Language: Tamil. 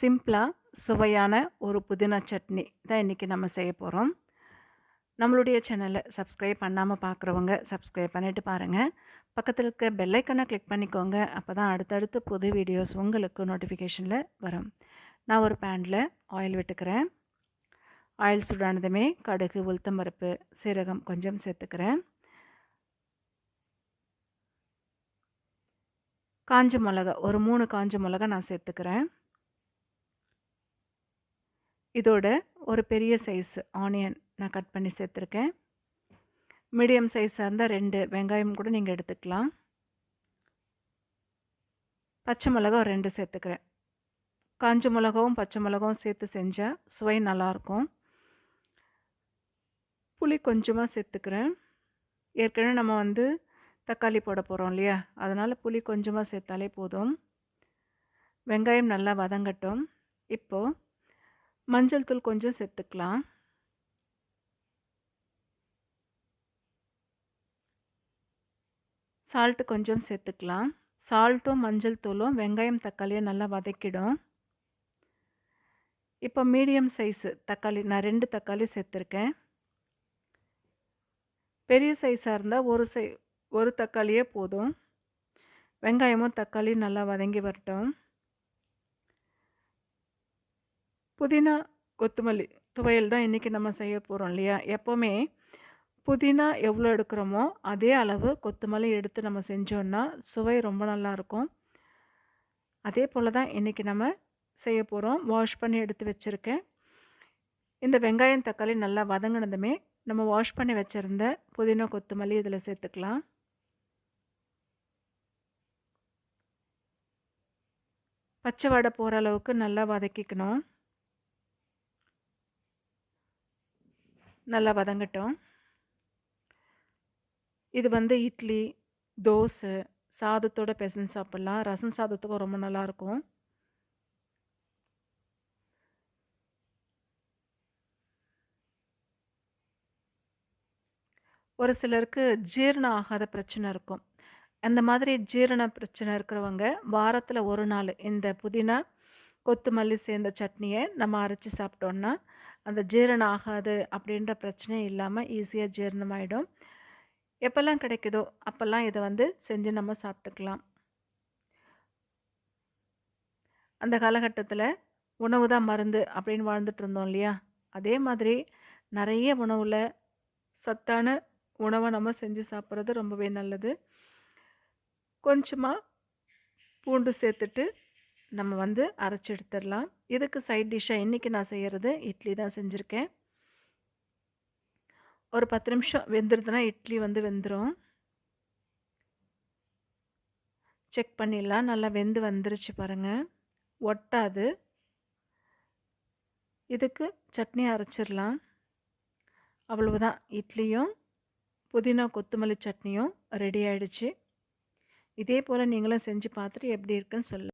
சிம்பிளாக சுவையான ஒரு புதினா சட்னி தான் இன்றைக்கி நம்ம செய்ய போகிறோம் நம்மளுடைய சேனலை சப்ஸ்கிரைப் பண்ணாமல் பார்க்குறவங்க சப்ஸ்கிரைப் பண்ணிவிட்டு பாருங்கள் பக்கத்தில் இருக்க பெல்லைக்கனை கிளிக் பண்ணிக்கோங்க. அப்போ தான் அடுத்தடுத்து புது வீடியோஸ் உங்களுக்கு நோட்டிஃபிகேஷனில் வரும். நான் ஒரு பேனில் ஆயில் விட்டுக்கிறேன். ஆயில் சூடானதுமே கடுகு உளுத்தம்பருப்பு சீரகம் கொஞ்சம் சேர்த்துக்கிறேன். காஞ்ச மிளகா ஒரு மூணு காஞ்ச மிளகா நான் சேர்த்துக்கிறேன். இதோட ஒரு பெரிய சைஸ் ஆனியன் நான் கட் பண்ணி சேர்த்துருக்கேன். மீடியம் சைஸாக இருந்தால் ரெண்டு வெங்காயம் கூட நீங்கள் எடுத்துக்கலாம். பச்சை மிளகா ஒரு ரெண்டு சேர்த்துக்கிறேன். காஞ்ச மிளகாவும் பச்சை மிளகாவும் சேர்த்து செஞ்சால் சுவை நல்லாயிருக்கும் புளி கொஞ்சமாக சேர்த்துக்கிறேன். ஏற்கனவே நம்ம வந்து தக்காளி போட போகிறோம் இல்லையா? அதனால் புளி கொஞ்சமாக சேர்த்தாலே போதும். வெங்காயம் நல்லா வதங்கட்டும். இப்போது மஞ்சள் தூள் கொஞ்சம் சேர்த்துக்கலாம். சால்ட்டு கொஞ்சம் சேர்த்துக்கலாம். சால்ட்டும் மஞ்சள் தூளும் வெங்காயம் தக்காளியும் நல்லா வதக்கிடும். இப்போ மீடியம் சைஸு தக்காளி நான் ரெண்டு தக்காளி சேர்த்துருக்கேன். பெரிய சைஸாக இருந்தால் ஒரு சை ஒரு தக்காளியே போதும். வெங்காயமும் தக்காளி நல்லா வதங்கி வரட்டும். புதினா கொத்தமல்லி துவையல் தான் இன்றைக்கி நம்ம செய்ய போகிறோம் இல்லையா? எப்போவுமே புதினா எவ்வளோ எடுக்கிறோமோ அதே அளவு கொத்தமல்லி எடுத்து நம்ம செஞ்சோன்னா சுவை ரொம்ப நல்லாயிருக்கும் அதே போல் தான் இன்றைக்கி நம்ம செய்ய போகிறோம் வாஷ் பண்ணி எடுத்து வச்சுருக்கேன். இந்த வெங்காயம் தக்காளி நல்லா வதங்கினதுமே நம்ம வாஷ் பண்ணி வச்சுருந்த புதினா கொத்தமல்லி இதில் சேர்த்துக்கலாம். பச்சை வடை போகிற அளவுக்கு நல்லா வதக்கிக்கணும். நல்லா வதங்கட்டும். இது வந்து இட்லி தோசை சாதத்தோட பெசன் சாப்பிட்லாம். ரசம் சாதத்துக்கும் ரொம்ப நல்லாயிருக்கும். ஒரு சிலருக்கு ஜீரணம் ஆகாத பிரச்சனை இருக்கும். அந்த மாதிரி ஜீரண பிரச்சனை இருக்கிறவங்க வாரத்தில் ஒரு நாள் இந்த புதினா கொத்துமல்லி சேர்ந்த சட்னியை நம்ம அரைச்சி சாப்பிட்டோன்னா அந்த ஜீரணம் ஆகாது அப்படின்ற பிரச்சனையும் இல்லாமல் ஈஸியாக ஜீரணமாயிடும். எப்போல்லாம் கிடைக்குதோ அப்போல்லாம் இதை வந்து செஞ்சு நம்ம சாப்பிட்டுக்கலாம். அந்த காலகட்டத்தில் உணவு தான் மருந்து அப்படின்னு வாழ்ந்துட்டு இருந்தோம் இல்லையா? அதே மாதிரி நிறைய உணவில் சத்தான உணவை நம்ம செஞ்சு சாப்பிட்றது ரொம்பவே நல்லது. கொஞ்சமாக பூண்டு சேர்த்துட்டு நம்ம வந்து அரைச்சி எடுத்துடலாம் இதுக்கு சைட் டிஷ்ஷாக இன்றைக்கி நான் செய்கிறது இட்லி தான் செஞ்சுருக்கேன். ஒரு பத்து நிமிஷம் வெந்துருதுன்னா இட்லி வந்து வெந்துடும் செக் பண்ணிடலாம். நல்லா வெந்து வந்துருச்சு பாருங்கள் ஒட்டாது. இதுக்கு சட்னி அரைச்சிடலாம். அவ்வளவுதான். இட்லியும் புதினா கொத்தமல்லி சட்னியும் ரெடி ஆகிடுச்சு இதே போல் நீங்களும் செஞ்சு பார்த்துட்டு எப்படி இருக்குன்னு சொல்லு